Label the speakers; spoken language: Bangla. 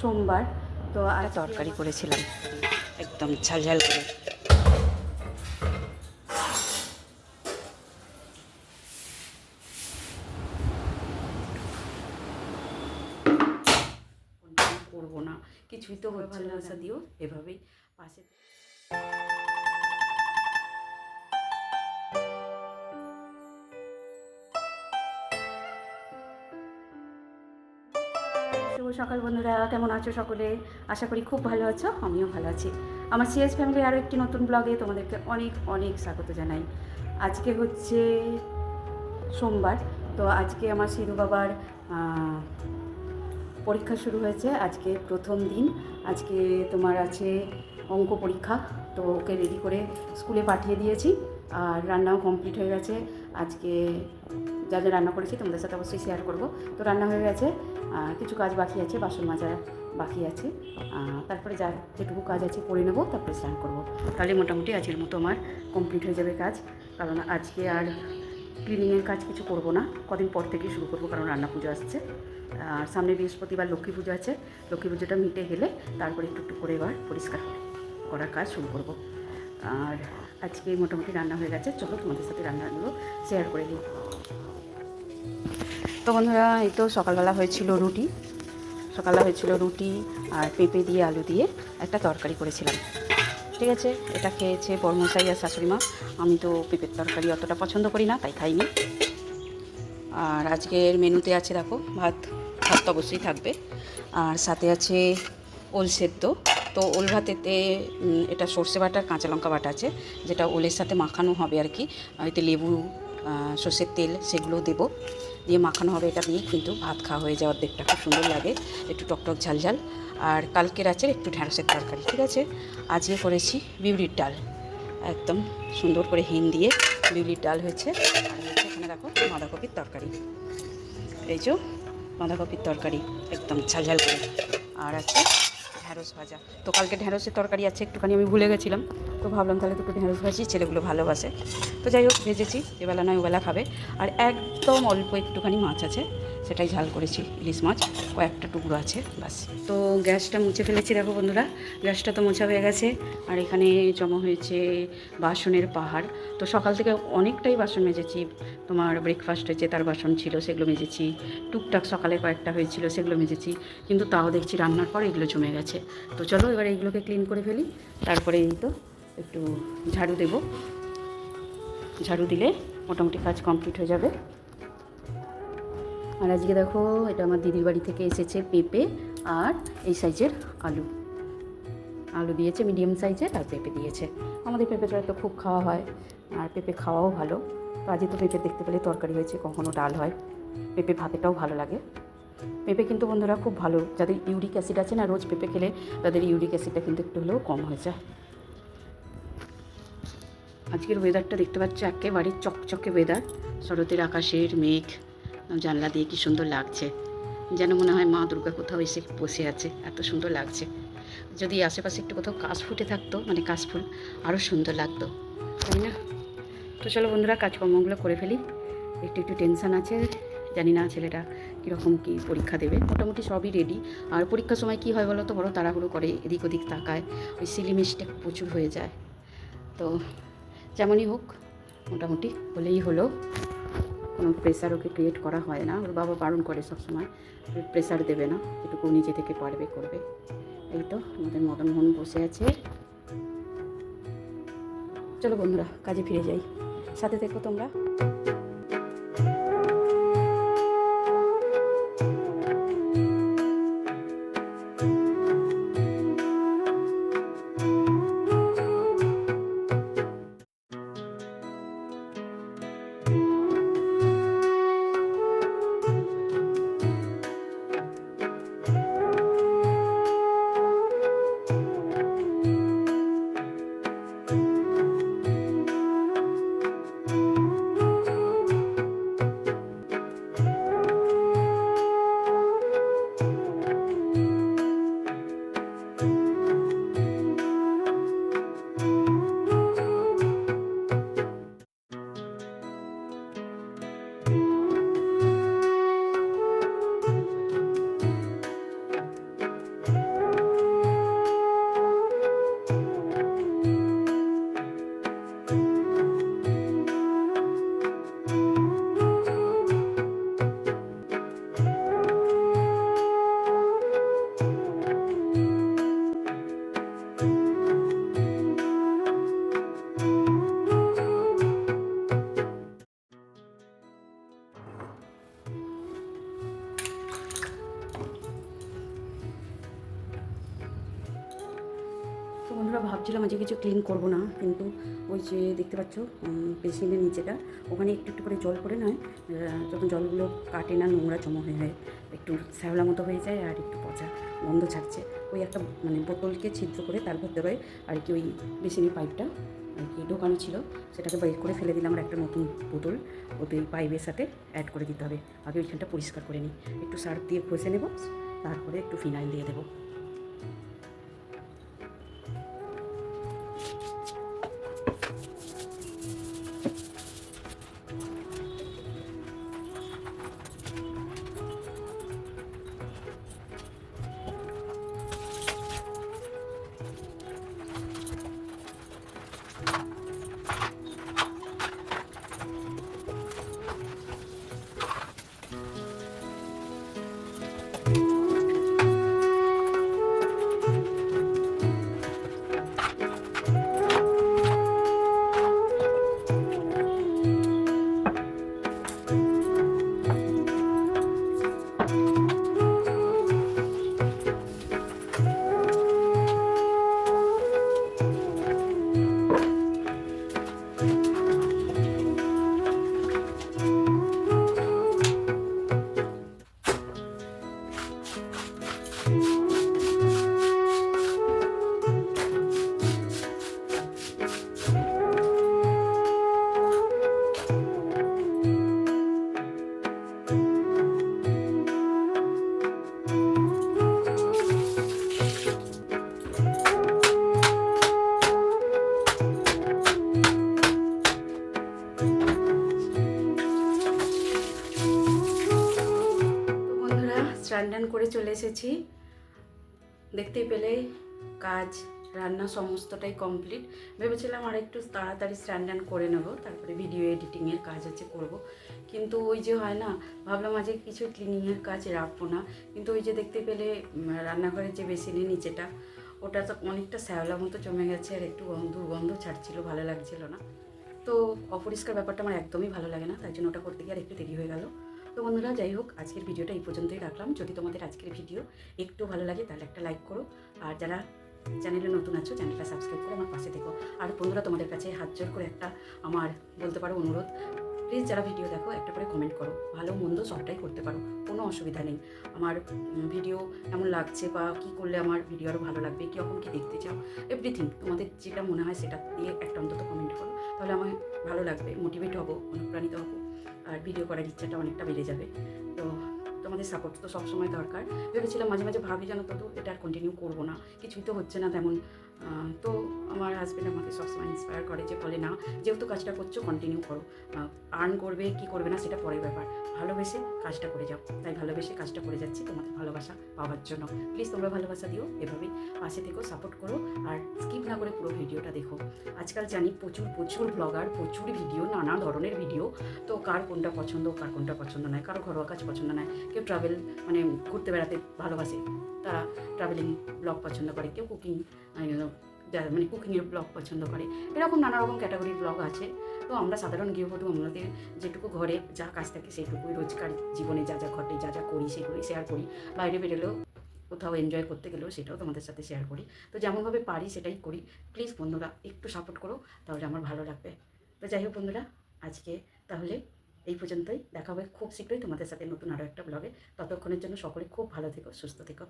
Speaker 1: সোমবার তো আর
Speaker 2: তরকারি করেছিলাম। একদম ঝাল ঝাল করে।
Speaker 1: করব না। কিছুই তো হচ্ছে না
Speaker 2: ভালোবাসা
Speaker 1: দিও এভাবেই পাশে। সকাল বন্ধুরা, কেমন আছো সকলে? আশা করি খুব ভালো আছো, আমিও ভালো আছি। আমার সিএস ফ্যামিলির আরও একটি নতুন ব্লগে তোমাদেরকে অনেক অনেক স্বাগত জানাই। আজকে হচ্ছে সোমবার, তো আজকে আমার সিধু বাবার পরীক্ষা শুরু হয়েছে, আজকে প্রথম দিন। আজকে তোমার আছে অঙ্ক পরীক্ষা, তো ওকে রেডি করে স্কুলে পাঠিয়ে দিয়েছি। আর রান্নাও কমপ্লিট হয়ে গেছে। আজকে যা যা রান্না করেছি তোমাদের সাথে অবশ্যই শেয়ার করব। তো রান্না হয়ে গেছে কিছু কাজ বাকি আছে, বাসন মাজা বাকি আছে। তারপরে যা যেটুকু কাজ আছে করে নেব, তারপরে স্নান করব। তাহলে মোটামুটি আজকের মতো আমার কমপ্লিট হয়ে যাবে কাজ। কারণ আজকে আর ক্লিনিংয়ের কাজ কিছু করব না, কদিন পর থেকেই শুরু করব কারণ রান্না পুজো আসছে। আর সামনে বৃহস্পতিবার লক্ষ্মী পুজো আছে, লক্ষ্মী পুজোটা মিটে গেলে তারপরে একটু একটু করে এবার পরিষ্কার করার কাজ শুরু করব। আর আজকে মোটামুটি রান্না হয়ে গেছে। চলো তোমাদের সাথে রান্নাগুলো শেয়ার করে দিই। তো বন্ধুরা, এই তো সকালবেলা হয়েছিল রুটি। সকালবেলা হয়েছিল রুটি আর পেঁপে দিয়ে আলু দিয়ে একটা তরকারি করেছিলাম। ঠিক আছে? এটা খেয়েছে বর্মশাই আর শাশুড়ি মা। আমি তো পেঁপের তরকারি অতটা পছন্দ করি না, তাই খাইনি। আর আজকের মেনুতে আছে, দেখো, ভাত। ভাত তো অবশ্যই থাকবে। আর সাথে আছে ওল সেদ্ধ। তো ওল ভাতেতে এটা সর্ষে বাটা, কাঁচা লঙ্কা বাটা আছে, যেটা ওলের সাথে মাখানো হবে আর কি। এতে লেবু সর্ষের তেল সেগুলো দেবো। দিয়ে মাখানো হবে এটা দিয়ে, কিন্তু ভাত খাওয়া হয়ে যাওয়ার দেখটা খুব সুন্দর লাগে। একটু টকটক ঝাল ঝাল। আর কালকের আছে একটু ঢ্যাঁড়সের তরকারি, ঠিক আছে? আজকে করেছি বিউলির ডাল। একদম সুন্দর করে হিং দিয়ে বিউলির ডাল হয়েছে। আর হয়েছে এখানে দেখো বাঁধাকপির তরকারি। এই যে বাঁধাকপির তরকারি, একদম ঝাল ঝাল করে। আর আছে ঢ্যাঁড়স ভাজা। তো কালকে ঢ্যাঁড়সের তরকারি আছে, একটুখানি আমি ভুলে গেছিলাম। তো ভাবলাম তাহলে দুটো ঢ্যাঁড়স ভাজি, ছেলেগুলো ভালোবাসে। তো যাই হোক, ভেজেছি, এবেলা নয়, ওবেলা খাবে। আর একদম অল্প একটুখানি মাছ আছে। সেটাই ঝাল করেছি, ইলিশ মাছ, কয়েকটা টুকরো আছে বাস তো গ্যাসটা মুছে ফেলেছি দেখো বন্ধুরা, গ্যাসটা তো মোছা হয়ে গেছে, আর এখানে জমা হয়েছে বাসনের পাহাড়। তো সকাল থেকে অনেকটাই বাসন মেজেছি, তোমার ব্রেকফাস্ট হয়েছে, তার বাসন ছিল, সেগুলো মেজেছি, টুকটাক সকালে কয়েকটা হয়েছিল, সেগুলো মেজেছি, কিন্তু তাও দেখছি রান্নার পর এগুলো জমে গেছে। তো চলো এবার এইগুলোকে ক্লিন করে ফেলি, তারপরে এই তো একটু ঝাড়ু দেবো। ঝাড়ু দিলে মোটামুটি কাজ কমপ্লিট হয়ে যাবে। আর আজকে দেখো, এটা আমার দিদির বাড়ি থেকে এসেছে পেঁপে আর এই সাইজের আলু। আলু দিয়েছে মিডিয়াম সাইজের আর পেঁপে দিয়েছে। আমাদের পেঁপেটা তো খুব খাওয়া হয় আর পেঁপে খাওয়াও ভালো। তো আজকে তো পেঁপে দেখতে পেলে তরকারি হয়েছে, কখনো ডাল হয়। পেঁপে ভাতেটাও ভালো লাগে। পেঁপে কিন্তু বন্ধুরা খুব ভালো, যাদের ইউরিক অ্যাসিড আছে না, রোজ পেঁপে খেলে তাদের ইউরিক অ্যাসিডটা কিন্তু একটু হলেও কম হয়ে যায়। আজকের ওয়েদারটা দেখতে পাচ্ছ, একেবারে চকচকে ওয়েদার শরতের আকাশের মেঘ জানলা দিয়ে কি সুন্দর লাগছে। যেন মনে হয় মা দুর্গা কোথাও এসে বসে আছে, এত সুন্দর লাগছে। যদি আশেপাশে একটু কোথাও কাশ ফুটে থাকতো মানে কাশফুল আরও সুন্দর লাগতো। তাই না? তো চলো বন্ধুরা, কাজকর্মগুলো করে ফেলি। একটু একটু টেনশান আছে, জানি না ছেলেটা কীরকম কী পরীক্ষা দেবে। মোটামুটি সবই রেডি আর পরীক্ষার সময় কী হয় বলো তো বড় তাড়াহুড়ো করে এদিক ওদিক তাকায়। ওই সিলি মিস্টেক প্রচুর হয়ে যায়। তো যেমনই হোক, মোটামুটি হলেই হলো। কোনো প্রেশার ওকে ক্রিয়েট করা হয় না। ওর বাবা বারণ করে সবসময় প্রেশার দেবে না যেটুকু নিজে থেকে পারবে, করবে। এই তো আমাদের মদন মোহন বসে আছে। চলো বন্ধুরা, কাজে ফিরে যাই। সাথে দেখো তোমরা। ভাবছিলাম আজকে কিছু ক্লিন করব না, কিন্তু ওই যে দেখতে পাচ্ছ বেসিনের নিচেটা, ওখানে একটু একটু করে জল পড়ে নয় যখন জলগুলো কাটে না, নোংরা জমা হয়ে যায়, একটু শ্যাওলা মতো হয়ে যায় আর একটু পচা গন্ধ ছাড়ছে। ওই একটা মানে বোতলকে ছিদ্র করে তার ভেতরে আর কি ওই বেসিনের পাইপটা আর কি ঢোকানো ছিল, সেটাকে বের করে ফেলে দিলাম আর একটা নতুন বোতল, ওতে ওই পাইপের সাথে অ্যাড করে দিতে হবে। আগে ওইখানটা পরিষ্কার করে নিই। একটু সার্ফ দিয়ে ঘষে নেব, তারপরে একটু ফিনাইল দিয়ে দেবো। বন্ধুরা স্নান টান করে চলে এসেছি। দেখতেই পেলে কাজ, রান্না সমস্তটাই কমপ্লিট ভেবেছিলাম আর একটু তাড়াতাড়ি স্নান টান করে নেব, তারপরে ভিডিও এডিটিংয়ের কাজ আছে করব। কিন্তু ওই যে হয় না, ভাবলাম আজকে কিছু ক্লিনিংয়ের কাজ রাখব না। কিন্তু ওই যে দেখতে পেলে রান্নাঘরের যে বেসিনের নিচেটা, ওটা তো অনেকটা শ্যাওলা মতো জমে গেছে আর একটু গন্ধ দুর্গন্ধ ছাড়ছিল, ভালো লাগছিল না। তো অপরিষ্কার ব্যাপারটা আমার একদমই ভালো লাগে না, তাই জন্য ওটা করতে গিয়ে আর একটু দেরি হয়ে গেল। তো বন্ধুরা, যাই হোক, আজকের ভিডিওটা এই পর্যন্তই রাখলাম। যদি তোমাদের আজকের ভিডিও একটু ভালো লাগে, তাহলে একটা লাইক করো। আর যারা চ্যানেলে নতুন আছো চ্যানেলটা সাবস্ক্রাইব করে আমার পাশে দেখো আর বন্ধুরা, তোমাদের কাছে হাত জোর করে একটা আমার বলতে পারো অনুরোধ প্লিজ যারা ভিডিও দেখো, একটা করে কমেন্ট করো। ভালো মন্দ সবটাই করতে পারো, কোনো অসুবিধা নেই। আমার ভিডিও কেমন লাগছে বা কী করলে আমার ভিডিও আরও ভালো লাগবে, কীরকম কী দেখতে চাও এভরিথিং তোমাদের যেটা মনে হয় সেটা দিয়ে একটা অন্তত কমেন্ট করো। তাহলে আমার ভালো লাগবে মোটিভেট হব, অনুপ্রাণিত হব। আর ভিডিও করার ইচ্ছাটা অনেকটা বেড়ে যাবে। তো তোমাদের সাপোর্ট তো সবসময় দরকার। ভেবেছিলাম মাঝে মাঝে ভাবি, জানো তো এটা আর কন্টিনিউ করব না। কিছুই তো হচ্ছে না তেমন। তো আমার হাজব্যান্ড আমাকে সবসময় ইন্সপায়ার করে যে, বলে না, যেহেতু কাজটা করছ কন্টিনিউ করো। আর্ন করবে, কি করবে না, সেটা পরের ব্যাপার। ভালোবেসে কাজটা করে যাও। তাই ভালোবেসে কাজটা করে যাচ্ছি তোমাদের ভালোবাসা পাওয়ার জন্য। প্লিজ তোমরা ভালোবাসা দিও এভাবেই পাশে থেকেও সাপোর্ট করো আর স্কিপ না করে পুরো ভিডিওটা দেখো। আজকাল জানি প্রচুর প্রচুর ব্লগার প্রচুর ভিডিও নানা ধরনের ভিডিও তো কার কোনটা পছন্দ, কার কোনটা পছন্দ নয়, কারও ঘরোয়া কাজ পছন্দ নয়, কেউ ট্রাভেল মানে ঘুরতে বেড়াতে ভালোবাসে, তারা ট্রাভেলিং ব্লগ পছন্দ করে, কেউ কুকিং মানে কুকিংয়ের ব্লগ পছন্দ করে, এরকম নানা রকম ক্যাটাগরির ব্লগ আছে। তো আমরা সাধারণ গৃহবধূ, আমাদের যেটুকু ঘরে যা কাজ থাকে সেটুকুই রোজকার জীবনে যা যা ঘটে, যা যা করি সেগুলোই শেয়ার করি। বাইরে বেরোলেও কোথাও এনজয় করতে গেলেও সেটাও তোমাদের সাথে শেয়ার করি। তো যেমনভাবে পারি সেটাই করি। প্লিজ বন্ধুরা, একটু সাপোর্ট করো, তাহলে আমার ভালো লাগবে। তো যাই হোক বন্ধুরা, আজকে তাহলে এই পর্যন্তই। দেখা হবে খুব শীঘ্রই তোমাদের সাথে নতুন আরও একটা ব্লগে ততক্ষণের জন্য সকলে খুব ভালো থেকো, সুস্থ থেকো।